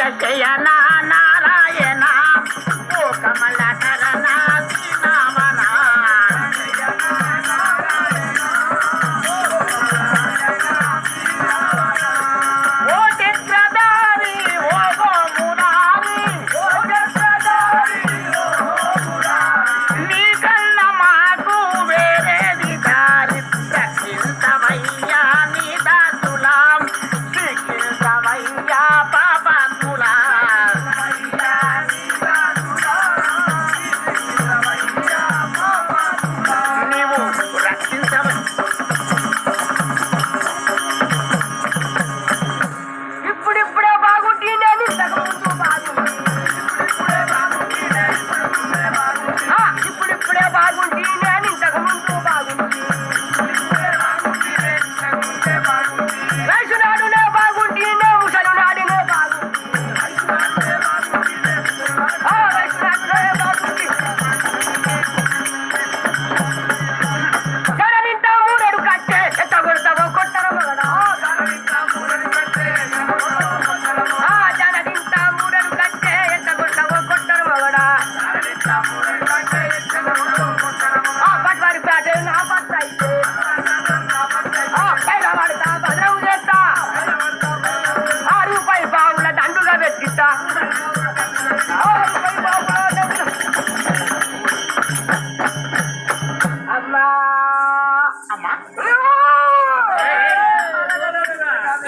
சக்கையான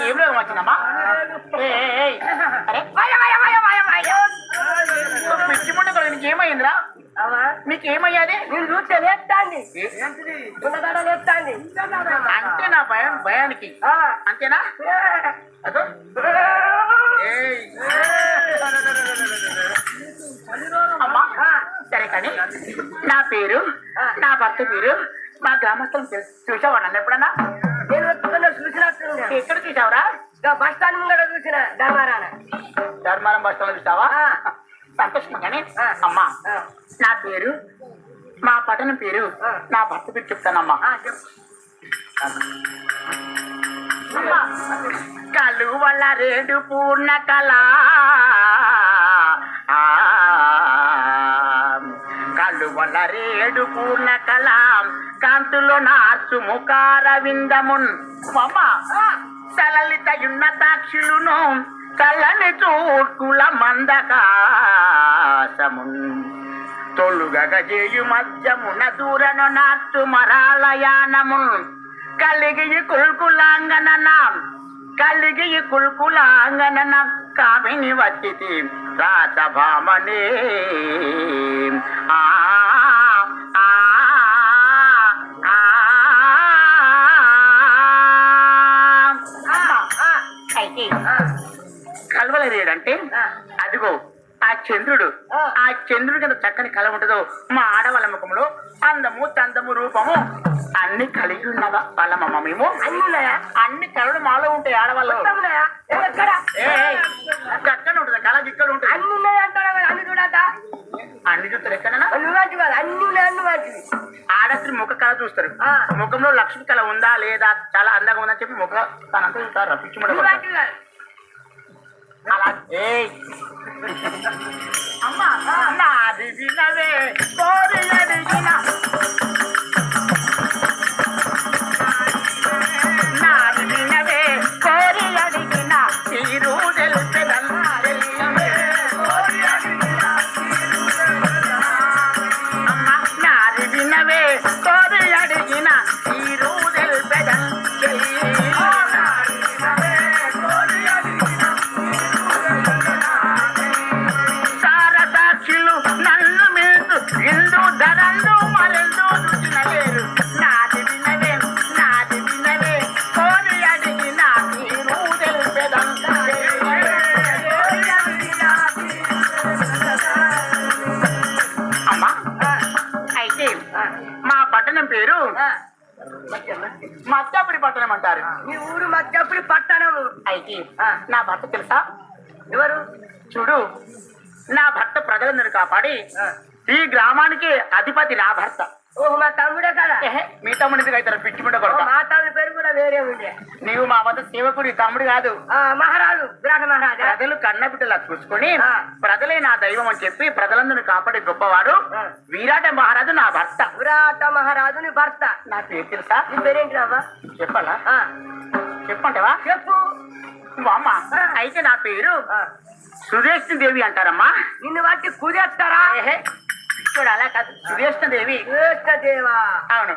ఏం వచ్చిందమ్మా పిచ్చి నీకు ఏమైందిరా అమ్మా ఏమయ్యాది నేను చూస్తే లేస్తాండి ఉన్నదాడ అంటే నా భయం భయానికి. అంతేనా? అదో. అమ్మా సరే కానీ నా పేరు నా భర్త పేరు మా గ్రామస్తులను చూసావా నన్ను ఎప్పుడన్నా? నేను ఎత్తుకున్న చూసినట్టు ఎక్కడ చూసావురా? బస్ స్టాండ్ ముంగడ చూసిన ధర్మారాన ధర్మారం బస్ స్టాండ్ చూసావా. సంతోషం కానీ. అమ్మా. నా పేరు మా పట్టణం పేరు. నా భర్త పేరు చెప్తానమ్మా. కలువల రేడు పూర్ణ కళ. కలువల రేడు పూర్ణ కళ. కాంతులో నార్చు ముఖార విందమున్. అమ్మ. సలలిత ఉన్నతాక్షులును కళ్ళని చూటుల మందకాసమున్ తొలుగగ చేయు మధ్యమున దూరను నార్చు మరాలయానమున్. కలిగి కుల్కులాంగనన. కలిగి కుల్కులాంగనన కామిని వచ్చితి రాజభామనే. ఆ ఆ, కలవలేదంటే అదిగో ఆ చంద్రుడు ఆ. చంద్రుడి కింద చక్కని కళ ఉంటుందో మా ఆడవాళ్ళ ముఖంలో అందము చందము రూపము అన్ని కలిగి ఉన్నదా వాళ్ళమమ్మ మేము? అన్ని కళలు మాలో ఉంటాయి ఆడవాళ్ళు. చక్కని ఉంటుంది కళ ఇక్కడ ఉంటుంది అన్ని అన్ని చూస్తారు ఎక్కడైనా? ఆడస్త్రీ ముఖ కళ చూస్తారు. ముఖంలో లక్ష్మి కళ ఉందా లేదా? చాలా అందంగా ఉందని చెప్పి ముఖ తనంతా చూస్తారు పిచ్చి ஏய் அம்மா మత్తాపురి పట్టణం అంటారు ఈ ఊరు మధ్యప్పుడు పట్టణం అయితే నా భర్త తెలుసా? ఎవరు? చూడు నా భర్త ప్రజలందరూ కాపాడి ఈ గ్రామానికి అధిపతి నా భర్త. ఓహో మా తమ్ముడే కదా? మీ తమ్ముడు ఎందుకు అవుతారు? పిచ్చి ముండ వేరే ఉండే నీవు మా వద్ద సేవకుడి తమ్ముడు కాదు. మహారాజు విరాట మహారాజా. ప్రజలు కన్న బిడ్డలా చూసుకొని. ప్రజలే నా దైవం అని చెప్పి ప్రజలందరినీ కాపాడే గొప్పవాడు. వీరాట మహారాజు నా భర్త. విరాట మహారాజు నీ భర్త. నా పేరు తెలుసా? నీ పేరేంటి రావా? చెప్పాలా? చెప్పంటావా చెప్పు. అమ్మ. అయితే నా పేరు సుదేష్ణ దేవి అంటారమ్మా. నిన్ను బట్టి కుదేస్తారా? చూడు అలా కాదు. సుదేష్ణ దేవి దేవా అవును.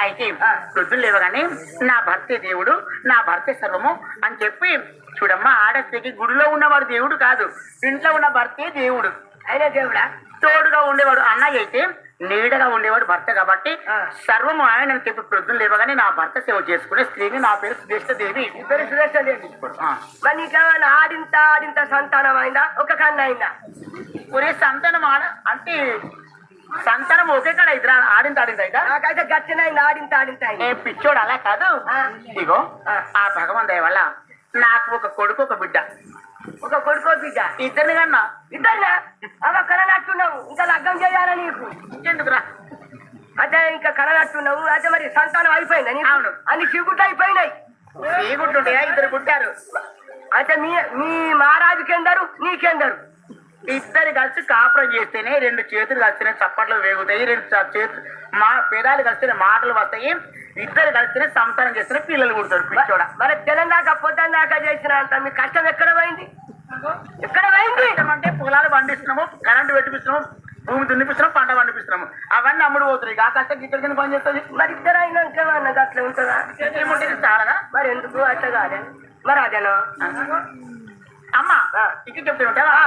అయితే. వృద్ధులు లేవగానే నా భర్తే దేవుడు నా భర్తే సర్వము అని చెప్పి చూడమ్మా ఆడస్త్రీకి గుడిలో ఉన్నవాడు దేవుడు కాదు ఇంట్లో ఉన్న భర్తే దేవుడు. అయినా దేవుడా? తోడుగా ఉండేవాడు. అన్నయ్య అయితే నీడగా ఉండేవాడు భర్త కాబట్టి ఆ. సర్వము ఆయన చెప్పి ప్రొద్దులు లేవగానే నా భర్త సేవ చేసుకునే స్త్రీని నా పేరు సుదేష్ట దేవి నీ పేరు సురేష్ దేవి ఆ. మరి నీకేమైనా ఆడింత ఆడింత సంతానం అయిందా ఒక కన్ను అయిందా ఒరే సంతానం ఆడ అంటే సంతానం ఒకే కాడ ఇద్దరు ఆడింది అయితే నాకైతే గచ్చినైంది ఆడింత ఆడింత ఏ పిచ్చోడు అలా కాదు. ఇగో ఆ. దయ వల్ల నాకు ఒక కొడుకు ఒక బిడ్డ ఒక కొడుకో బిడ్డ. ఇద్దరిని కన్నా. ఇద్దరునా అవ కననట్టున్నావు ఇంకా లగ్గం చేయాలా నీకు? ఎందుకురా? అదే ఇంకా కననట్టున్నావు అదే మరి సంతానం అయిపోయిందా నీకు? అవును. అన్ని చీకుట్లు అయిపోయినాయి. గుడ్డుండే ఇద్దరు పుట్టారు. అంటే మీ మీ మహారాజుకెందరు? నీకెందరు? ఇద్దరు కలిసి కాపురం చేస్తేనే రెండు చేతులు కలిస్తేనే చప్పట్లు వేగుతాయి రెండు చేతులు మా పేదాలు కలిస్తేనే మాటలు వస్తాయి ఇద్దరు కలిస్తేనే సంసారం చేస్తేనే పిల్లలు పుడతారు పిచ్చోడ? మరి తెలంగాణ పొద్దున్న దాకా చేసిన అంత మీ కష్టం ఎక్కడ పోయింది? ఎక్కడ పోయింది అంటే పొలాలు పండిస్తున్నాము కరెంటు పెట్టిపిస్తున్నాము భూమి దున్నిపిస్తున్నాము పంట పండిపిస్తున్నాము. అవన్నీ అమ్ముడు పోతున్నాయి. ఆ కష్టం గిద్దరు కింద పని చేస్తుంది. మరి ఇద్దరు అయినాక అన్నది అట్లా ఉంటుందా? ఏముంటుంది? చాలదా? మరి ఎందుకు? అట్లా కాదే. మరి అదేనా? అమ్మ. ఇక్కడ చెప్తే ఉంటావా?